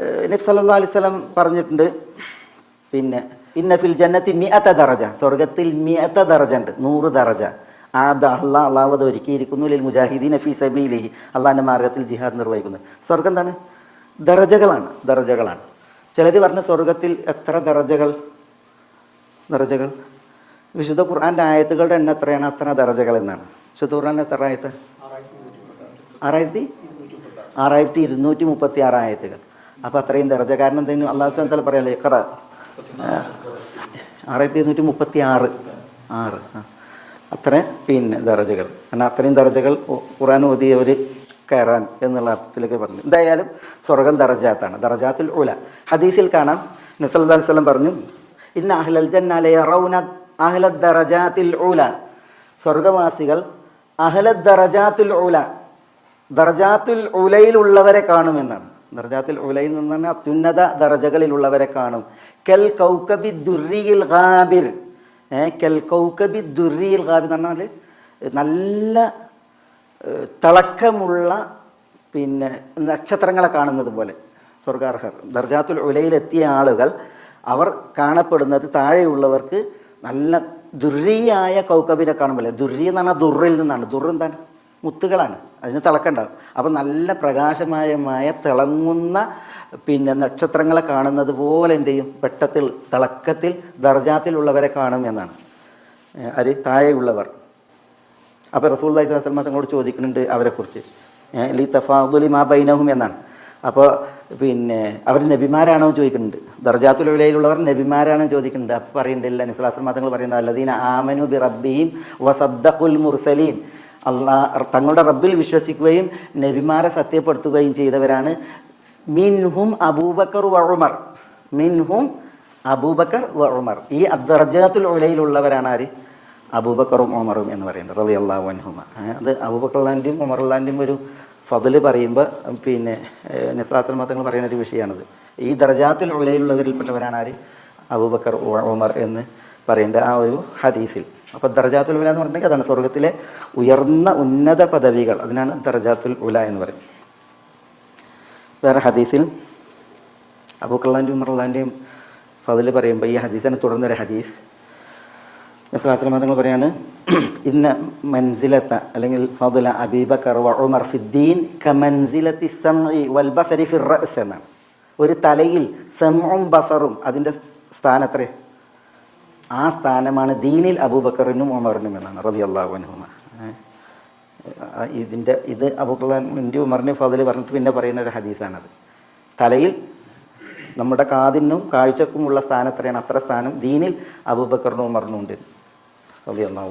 നബി സല്ലാ അലൈഹി സ്വലം പറഞ്ഞിട്ടുണ്ട്. പിന്നെ ഇന്ന ഫിൽ ജന്നത്തി മിയത്ത ദറജ. സ്വർഗത്തിൽ മിയത്ത ദറജ ഉണ്ട് നൂറ് ദറജ. ആ അള്ളാഹ് അള്ളാവത് ഒരുക്കിയിരിക്കുന്നു ലിൽ മുജാഹിദീൻ ഫി സബീലിഹി. അള്ളാഹിന്റെ മാർഗത്തിൽ ജിഹാദ് നിർവഹിക്കുന്നു. സ്വർഗം എന്താണ്? ദറജകളാണ് ദറജകളാണ്. ചിലർ പറഞ്ഞ സ്വർഗത്തിൽ എത്ര ദറജകൾ? ദറജകൾ? വിശുദ്ധ ഖുർആന്റെ ആയത്തുകളുടെ എണ്ണം എത്രയാണ്? അത്ര ദറജകൾ എന്നാണ്. വിശുദ്ധ ഖുർആൻ എത്ര ആയത്ത്? ആറായിരത്തി ആറായിരത്തി ഇരുന്നൂറ്റി മുപ്പത്തി ആറ് ആയത്തുകൾ. അപ്പോൾ അത്രയും ദർജ. കാരണം എന്തെങ്കിലും അള്ളാഹു സ്വലം പറയാല്ലേ ഇഖറ. ആറായിരത്തി എഴുന്നൂറ്റി മുപ്പത്തി ആറ് ആറ് അത്ര പിന്നെ ദർജകൾ. കാരണം അത്രയും ദർജകൾ ഖുറാൻ ഓതിയവർ കയറാൻ എന്നുള്ള അർത്ഥത്തിലേക്ക് പറഞ്ഞു. എന്തായാലും സ്വർഗം ദർജാത്താണ്. ദർജാത്തിൽ ഉല. ഹദീസിൽ കാണാം. നസല്ലാ വല്ലം പറഞ്ഞു ഇന്ന അഹ്ലൽ ജന്നാലയ റൗന അഹ്ല ദറജാത്തിൽ ഉല. സ്വർഗവാസികൾ അഹ്ലദ് ദറജാത്തുൽ ഉല ദർജാത്തുൽ ഉലയിലുള്ളവരെ കാണുമെന്നാണ്. ദർജാത്തുൽ ഉലയിൽ നിന്ന് പറഞ്ഞാൽ അത്യുന്നത ദർജകളിലുള്ളവരെ കാണും. കെൽ കൗക്കബി ദുർരിയിൽ ഖാബിർ. കെൽ കൗക്കബി ദുർരിയിൽ ഖാബിർ എന്ന് പറഞ്ഞാൽ നല്ല തിളക്കമുള്ള പിന്നെ നക്ഷത്രങ്ങളെ കാണുന്നത് പോലെ. സ്വർഗാർഹർ. ദർജാത്തുൽ ഉലയിലെത്തിയ ആളുകൾ അവർ കാണപ്പെടുന്നത് താഴെയുള്ളവർക്ക് നല്ല ദുർരിയായ കൗക്കബിനെ കാണുമ്പോൾ ദുർരി എന്ന് പറഞ്ഞാൽ ദുറിൽ നിന്നാണ്. ദുർ എന്താണ്? മുത്തുകളാണ്. അതിന് തിളക്കണ്ടാവും. അപ്പം നല്ല പ്രകാശമയമായ തിളങ്ങുന്ന പിന്നെ നക്ഷത്രങ്ങളെ കാണുന്നത് പോലെ എന്ത് ചെയ്യും? വെട്ടത്തിൽ തിളക്കത്തിൽ ദർജാത്തിലുള്ളവരെ കാണും എന്നാണ്. അര് താഴെയുള്ളവർ. അപ്പോൾ റസൂൽ അലൈഹി സ്വലമ തങ്ങളോട് ചോദിക്കുന്നുണ്ട് അവരെക്കുറിച്ച്. ലി തഫാദുലി മാ ബൈനഹും എന്നാണ്. അപ്പോൾ പിന്നെ അവർ നബിമാരാണോ ചോദിക്കുന്നുണ്ട്. ദർജാത്തുലയിലുള്ളവർ നബിമാരാണോ ചോദിക്കുന്നുണ്ട്. അപ്പോൾ പറയുന്നുണ്ട് നിസ്ലാസ്ലം തങ്ങൾ പറയുന്നത് അല്ലദീന ആമനു ബി റബ്ബിയും വസദ്ദഖുൽ മുർസലീൻ. അള്ളാ തങ്ങളുടെ റബ്ബിൽ വിശ്വസിക്കുകയും നബിമാരെ സത്യപ്പെടുത്തുകയും ചെയ്തവരാണ്. മിൻഹും അബൂബക്കർ വ ഉമർ. മിൻഹും അബൂബക്കർ വ ഉമർ. ഈ അദ്ദർജാത്തുൽ ഉലയിലുള്ളവരാണ് ആര്? അബൂബക്കറും ഉമറും എന്ന് പറയുന്നത്. റതി അള്ളാഹു അൻഹുമ അത് അബൂബക്കർലാന്റെയും ഉമറുള്ളാന്റെയും ഒരു ഫതിൽ പറയുമ്പോൾ പിന്നെ നിസ്ലാസ്ലമ തങ്ങൾ പറയുന്ന ഒരു വിഷയമാണത് ഈ ദർജാത്തിൽ ഉലയിലുള്ളവരിൽപ്പെട്ടവരാണ് ആര്? അബൂബക്കർ ഉമർ എന്ന് പറയേണ്ട ആ ഒരു ഹദീസിൽ. അപ്പോൾ ദർജാത്തുൽ ഉല എന്ന് പറഞ്ഞിട്ടുണ്ടെങ്കിൽ അതാണ് സ്വർഗത്തിലെ ഉയർന്ന ഉന്നത പദവികൾ. അതിനാണ് ദർജാത്തുൽ ഉല എന്ന് പറയും വേറെ ഹദീസിൽ അബൂക്കള്ളാന്റെയും ഉമറുള്ളാന്റെയും ഫതിൽ പറയുമ്പോൾ ഈ ഹദീസിനെ തുടർന്നൊരു ഹദീസ്. നസ്ലാസ്ലം തങ്ങൾ പറയാണ് ഇന്ന മൻസിലത്ത അല്ലെങ്കിൽ ഫതുല അബീബക്കർ ഉമർ ഫിദ്ദീൻ ക മൻസിലത്തി വൽ ബസരി ഫിർ എന്നാണ്. ഒരു തലയിൽ സെമും ബസറും അതിന്റെ സ്ഥാനത്രേ ആ സ്ഥാനമാണ് ദീനിൽ അബൂബക്കറിനും ഉമറിനും എന്നാണ് റതി അള്ളാഹു അനുഹുമ ഇതിന്റെ ഇത് അബൂക്കറിന്റെ ഉമറിന്റെ ഫതിൽ പറഞ്ഞിട്ട് പിന്നെ പറയുന്ന ഒരു ഹദീസാണത്. തലയിൽ നമ്മുടെ കാതിനും കാഴ്ചക്കുമുള്ള സ്ഥാനത്രയാണ് അത്ര സ്ഥാനം ദീനിൽ അബൂബക്കറിനും ഉമറിനും ഉണ്ട് റതി അള്ളാഹു